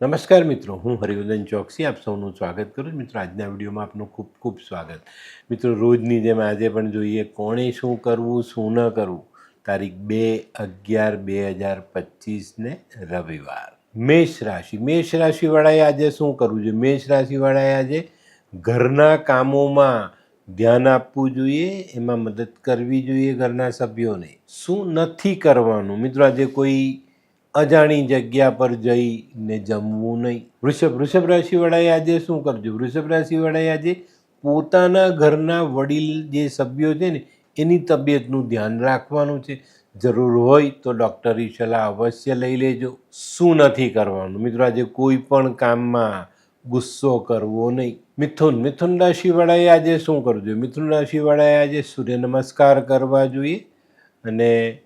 નમસ્કાર મિત્રો, હું હરિવર્ધન ચોકસી, આપ સૌનું સ્વાગત કરું છું. મિત્રો, આજના વિડીયોમાં આપનું ખૂબ ખૂબ સ્વાગત. મિત્રો, રોજની જેમ આજે પણ જોઈએ કોણે શું કરવું, શું ન કરવું? તારીખ બે અગિયાર બે હજાર પચીસને રવિવાર. મેષ રાશિ. મેષ રાશિવાળાએ આજે શું કરવું જોઈએ? મેષ રાશિવાળાએ આજે ઘરના કામોમાં ધ્યાન આપવું જોઈએ, એમાં મદદ કરવી જોઈએ ઘરના સભ્યોને. શું નથી કરવાનું? મિત્રો, આજે કોઈ અજાણી જગ્યા પર જઈને જમવું નહીં. વૃષભ વૃષભ રાશિવાળાએ આજે શું કરજો? વૃષભ રાશિવાળાએ આજે પોતાના ઘરના વડીલ જે સભ્યો છે ને, એની તબિયતનું ધ્યાન રાખવાનું છે. જરૂર હોય તો ડૉક્ટરી સલાહ અવશ્ય લઈ લેજો. શું નથી કરવાનું? મિત્રો, આજે કોઈ પણ કામમાં ગુસ્સો કરવો નહીં. મિથુન મિથુન રાશિવાળાએ આજે શું કરવું જોઈએ મિથુન રાશિવાળાએ આજે સૂર્ય નમસ્કાર કરવા જોઈએ અને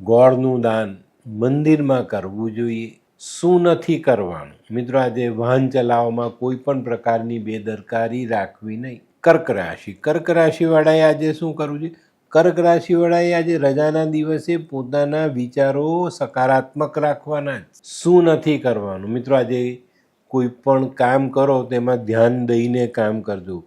ગોળનું દાન મંદિરમાં કરવું જોઈએ. શું નથી કરવાનું? મિત્રો, આજે વાહન ચલાવવામાં કોઈ પણ પ્રકારની બેદરકારી રાખવી નહીં. કર્ક રાશિ. કર્ક રાશિવાળાએ આજે શું કરવું જોઈએ? કર્ક રાશિવાળાએ આજે રજાના દિવસે પોતાના વિચારો સકારાત્મક રાખવાના. શું નથી કરવાનું? મિત્રો, આજે કોઈ પણ કામ કરો તેમાં ધ્યાન દઈને કામ કરજો.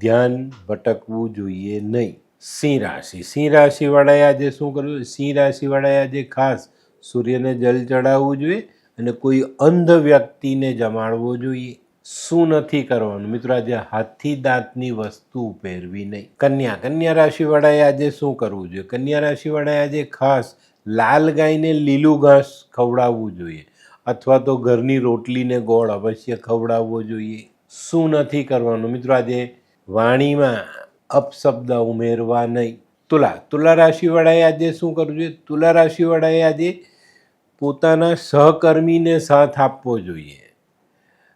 ધ્યાન ભટકવું જોઈએ નહીં. સિંહ રાશિ. સિંહ રાશિવાળાએ આજે શું કરવું સિંહ રાશિવાળાએ આજે ખાસ સૂર્યને જલ ચડાવવું જોઈએ અને કોઈ અંધ વ્યક્તિને જમાડવો જોઈએ. શું નથી કરવાનું? મિત્રો, આજે હાથી દાંતની વસ્તુ પહેરવી નહીં. કન્યા કન્યા રાશિવાળાએ આજે શું કરવું જોઈએ? કન્યા રાશિવાળાએ આજે ખાસ લાલ ગાયને લીલું ઘાસ ખવડાવવું જોઈએ અથવા તો ઘરની રોટલીને ગોળ અવશ્ય ખવડાવવો જોઈએ. શું નથી કરવાનું? મિત્રો, આજે વાણીમાં અપશબ્દ ઉમેરવા નહીં. તુલા તુલા રાશિવાળાએ આજે શું કરવું જોઈએ? તુલા રાશિવાળાએ આજે પોતાના સહકર્મીને સાથ આપવો જોઈએ.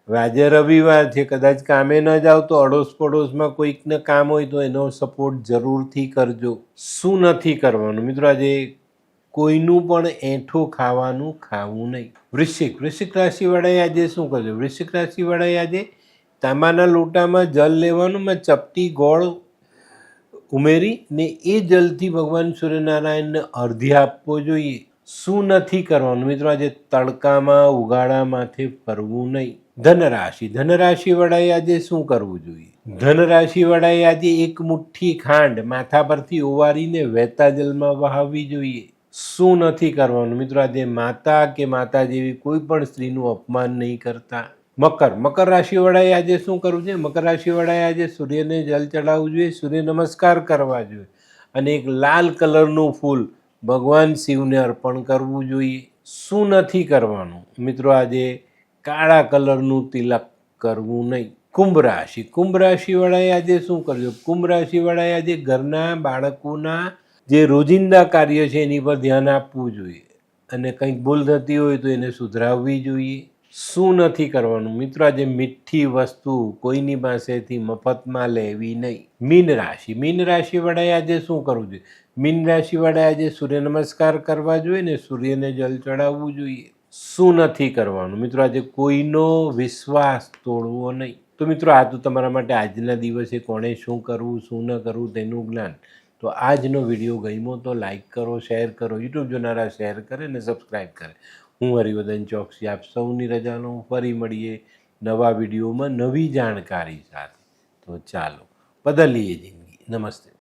હવે આજે રવિવાર છે, કદાચ કામે ન જાઓ તો અડોશ પડોશમાં કોઈકને કામ હોય તો એનો સપોર્ટ જરૂરથી કરજો. શું નથી કરવાનું? મિત્રો, આજે કોઈનું પણ એઠું ખાવાનું ખાવું નહીં. વૃશ્ચિક વૃશ્ચિક રાશિવાળાએ આજે શું કરજો વૃશ્ચિક રાશિવાળાએ આજે તાંબાના લોટામાં જલ લેવાનું મેં ચપટી ગોળ ઉમેરી ને એ જલથી ભગવાન સૂર્યનારાયણને અર્ધ્ય આપવો જોઈએ. શું નથી કરવાનું? મિત્રો, આજે તડકામાં ઉગાડા માથે ફરવું નહીં. ધનરાશિ. ધનરાશિ વડાએ આજે શું કરવું જોઈએ? ધનરાશિ વડાએ આજે એક મુઠ્ઠી ખાંડ માથા પરથી ઓવારીને વહેતા જલમાં વહાવવી જોઈએ. શું નથી કરવાનું? મિત્રો, આજે માતા કે માતા જેવી કોઈ પણ સ્ત્રીનું અપમાન નહીં કરતા. મકર. મકર રાશિવાળાએ આજે શું કરવું છે મકર રાશિવાળાએ આજે સૂર્યને જલ ચડાવવું જોઈએ સૂર્ય નમસ્કાર કરવા જોઈએ અને એક લાલ કલરનું ફૂલ ભગવાન શિવને અર્પણ કરવું જોઈએ. શું નથી કરવાનું? મિત્રો, આજે કાળા કલરનું તિલક કરવું નહીં. કુંભ રાશિ. કુંભ રાશિવાળાએ આજે શું કરજો? કુંભ રાશિવાળાએ આજે ઘરના બાળકોના જે રોજિંદા કાર્ય છે એની પર ધ્યાન આપવું જોઈએ અને કંઈક ભૂલ થતી હોય તો એને સુધરાવવી જોઈએ. શું નથી કરવાનું? મિત્રો, આજે મીઠી વસ્તુ કોઈની પાસેથી મફતમાં લેવી નહીં. મીન રાશિ. મીન રાશિવાળાએ આજે શું કરવું જોઈએ? મીન રાશિવાળાએ આજે સૂર્ય નમસ્કાર કરવા જોઈએ ને સૂર્યને જલ ચડાવવું જોઈએ. શું નથી કરવાનું? મિત્રો, આજે કોઈનો વિશ્વાસ તોડવો નહીં. તો મિત્રો, આ તો તમારા માટે આજના દિવસે કોણે શું કરવું, શું ન કરવું તેનું જ્ઞાન. તો આજનો વીડિયો ગમ્યો તો લાઈક કરો, શેર કરો, યુટ્યુબ જોનારા શેર કરે ને સબસ્ક્રાઈબ કરે. હું હરિવર્ધન ચોકસી આપ સૌની રજાનો ફરી મળીએ નવા વિડીયોમાં નવી જાણકારી સાથે. તો ચાલો, બદલીએ જિંદગી. નમસ્તે.